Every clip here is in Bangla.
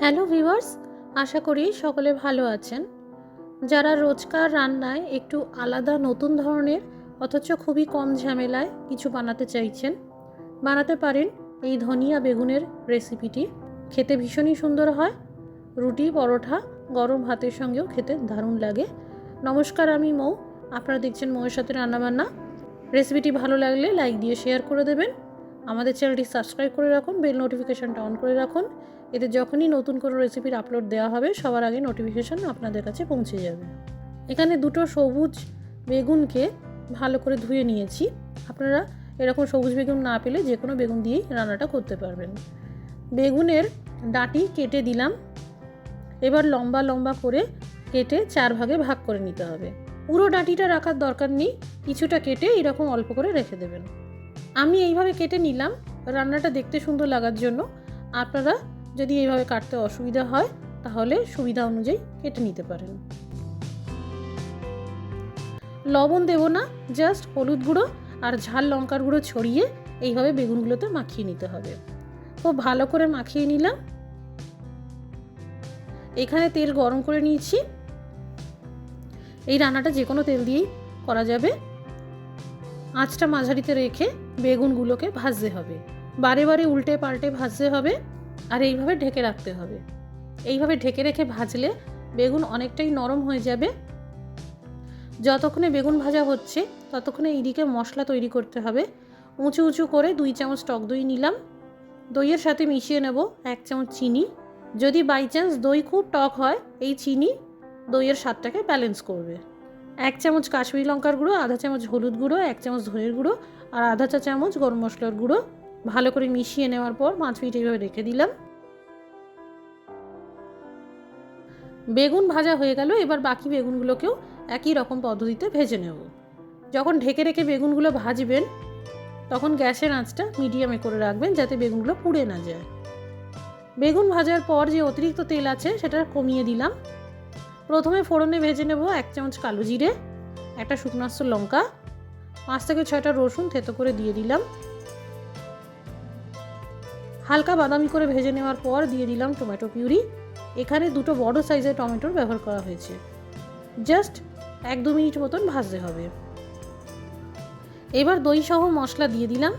হ্যালো ভিউয়ার্স, আশা করি সকলে ভালো আছেন। যারা রোজকার রান্নায় একটু আলাদা নতুন ধরনের অথচ খুবই কম ঝামেলায় কিছু বানাতে চাইছেন, বানাতে পারেন এই ধনিয়া বেগুনের রেসিপিটি। খেতে ভীষণই সুন্দর হয়, রুটি, পরোটা গরম ভাতের সঙ্গেও খেতে দারুণ লাগে। নমস্কার, আমি মৌ। আপনারা দেখছেন মৌয়ের সাথে রান্নাবান্না। রেসিপিটি ভালো লাগলে লাইক দিয়ে শেয়ার করে দেবেন। আমাদের চ্যানেলটি সাবস্ক্রাইব করে রাখুন, বেল নোটিফিকেশানটা অন করে রাখুন। এতে যখনই নতুন কোনো রেসিপির আপলোড দেওয়া হবে, সবার আগে নোটিফিকেশান আপনাদের কাছে পৌঁছে যাবে। এখানে দুটো সবুজ বেগুনকে ভালো করে ধুয়ে নিয়েছি। আপনারা এরকম সবুজ বেগুন না পেলে যে কোনো বেগুন দিয়েই রান্নাটা করতে পারবেন। বেগুনের ডাঁটি কেটে দিলাম। এবার লম্বা লম্বা করে কেটে চার ভাগে ভাগ করে নিতে হবে। পুরো ডাঁটিটা রাখার দরকার নেই, কিছুটা কেটে এরকম অল্প করে রেখে দেবেন। আমি এইভাবে কেটে নিলাম রান্নাটা দেখতে সুন্দর লাগার জন্য। আপনারা যদি এইভাবে কাটতে অসুবিধা হয়, তাহলে সুবিধা অনুযায়ী কেটে নিতে পারেন। লবণ দেব না, জাস্ট হলুদ গুঁড়ো আর ঝাল লঙ্কার গুঁড়ো ছড়িয়ে এইভাবে বেগুনগুলোতে মাখিয়ে নিতে হবে। খুব ভালো করে মাখিয়ে নিলাম। এখানে তেল গরম করে নিয়েছি। এই রান্নাটা যে কোনো তেল দিয়েই করা যাবে। আঁচটা মাঝারিতে রেখে বেগুনগুলোকে ভাজতে হবে। বারে বারে উল্টে পাল্টে ভাজতে হবে আর এইভাবে ঢেকে রাখতে হবে। এইভাবে ঢেকে রেখে ভাজলে বেগুন অনেকটাই নরম হয়ে যাবে। যতক্ষণে বেগুন ভাজা হচ্ছে, ততক্ষণে এইদিকে মশলা তৈরি করতে হবে। উঁচু উঁচু করে দুই চামচ টক দই নিলাম। দইয়ের সাথে মিশিয়ে নেব এক চামচ চিনি। যদি বাই চান্স দই খুব টক হয়, এই চিনি দইয়ের স্বাদটাকে ব্যালেন্স করবে। এক চামচ কাশ্মীরি লঙ্কার গুঁড়ো, আধা চামচ হলুদ গুঁড়ো, এক চামচ ধনের গুঁড়ো আর আধা চা চামচ গরম মশলার গুঁড়ো। ভালো করে মিশিয়ে নেওয়ার পর পাঁচ মিনিট এইভাবে রেখে দিলাম। বেগুন ভাজা হয়ে গেল, এবার বাকি বেগুনগুলোকেও একই রকম পদ্ধতিতে ভেজে নেব। যখন ঢেকে রেখে বেগুনগুলো ভাজবেন, তখন গ্যাসের আঁচটা মিডিয়ামে করে রাখবেন যাতে বেগুনগুলো পুড়ে না যায়। বেগুন ভাজার পর যে অতিরিক্ত তেল আছে, সেটা কমিয়ে দিলাম। প্রথমে ফোড়নে ভেজে নেব এক চামচ কালো জিরে, একটা শুকনাস্ত লঙ্কা, পাঁচ থেকে ছয়টা রসুন থেতো করে দিয়ে দিলাম। হালকা বাদামি করে ভেজে নেওয়ার পর দিয়ে দিলাম টমেটো পিউরি। এখানে দুটো বড় সাইজের টমেটোর ব্যবহার করা হয়েছে। জাস্ট এক দু মিনিট মতন ভাজতে হবে। এবার দই সহ মশলা দিয়ে দিলাম।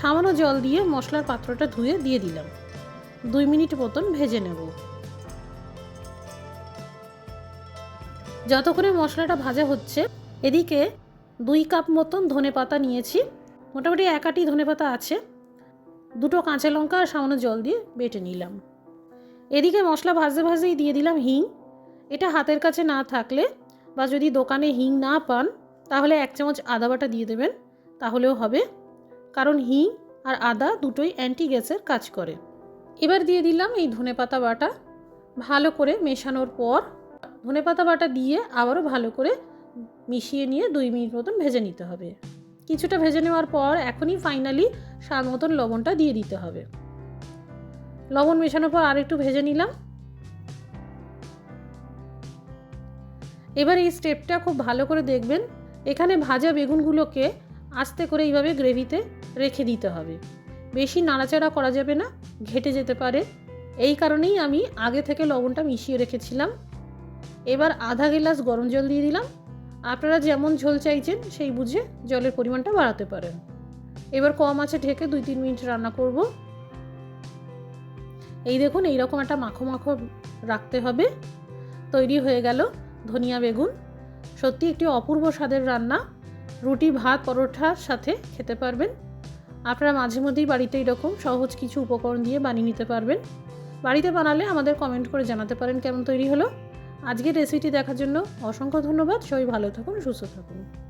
সামান্য জল দিয়ে মশলার পাত্রটা ধুয়ে দিয়ে দিলাম। দুই মিনিট মতন ভেজে নেব। যতক্ষণে মশলাটা ভাজা হচ্ছে, এদিকে দুই কাপ মতন ধনে পাতা নিয়েছি। মোটামুটি এক আটি ধনে পাতা আছে। দুটো কাঁচা লঙ্কা আর সামান্য জল দিয়ে বেটে নিলাম। এদিকে মশলা ভাজতে ভাজতেই দিয়ে দিলাম হিং। এটা হাতের কাছে না থাকলে বা যদি দোকানে হিং না পান, তাহলে এক চামচ আদা বাটা দিয়ে দেবেন, তাহলেও হবে। কারণ হিং আর আদা দুটোই অ্যান্টি গ্যাসের কাজ করে। এবার দিয়ে দিলাম এই ধনেপাতা বাটা। ভালো করে মেশানোর পর ধনেপাতা বাটা দিয়ে আবারও ভালো করে মিশিয়ে নিয়ে দুই মিনিট মতন ভেজে নিতে হবে। কিছুটা ভেজে নেওয়ার পর এখনই ফাইনালি স্বাদ মতন লবণটা দিয়ে দিতে হবে। লবণ মেশানোর পর আর একটু ভেজে নিলাম। এবার এই স্টেপটা খুব ভালো করে দেখবেন। এখানে ভাজা বেগুনগুলোকে আস্তে করে এইভাবে গ্রেভিতে রেখে দিতে হবে। বেশি নাড়াচাড়া করা যাবে না, ঘেটে যেতে পারে। এই কারণেই আমি আগে থেকে লবণটা মিশিয়ে রেখেছিলাম। এবার আধা গ্লাস গরম জল দিয়ে দিলাম। আপনারা যেমন ঝোল চাইছেন সেই বুঝে জলের পরিমাণটা বাড়াতে পারেন। এবার কম আছে ঢেকে দুই তিন মিনিট রান্না করব। এই দেখুন, এইরকম একটা মাখো মাখো রাখতে হবে। তৈরি হয়ে গেল ধনিয়া বেগুন। সত্যি একটি অপূর্ব স্বাদের রান্না। রুটি, ভাত, পরোঠার সাথে খেতে পারবেন। আপনারা মাঝে মধ্যেই বাড়িতে এরকম সহজ কিছু উপকরণ দিয়ে বানিয়ে নিতে পারবেন। বাড়িতে বানালে আমাদের কমেন্ট করে জানাতে পারেন কেমন তৈরি হলো। আজকের রেসিপিটি দেখার জন্য অসংখ্য ধন্যবাদ। সবাই ভালো থাকুন, সুস্থ থাকুন।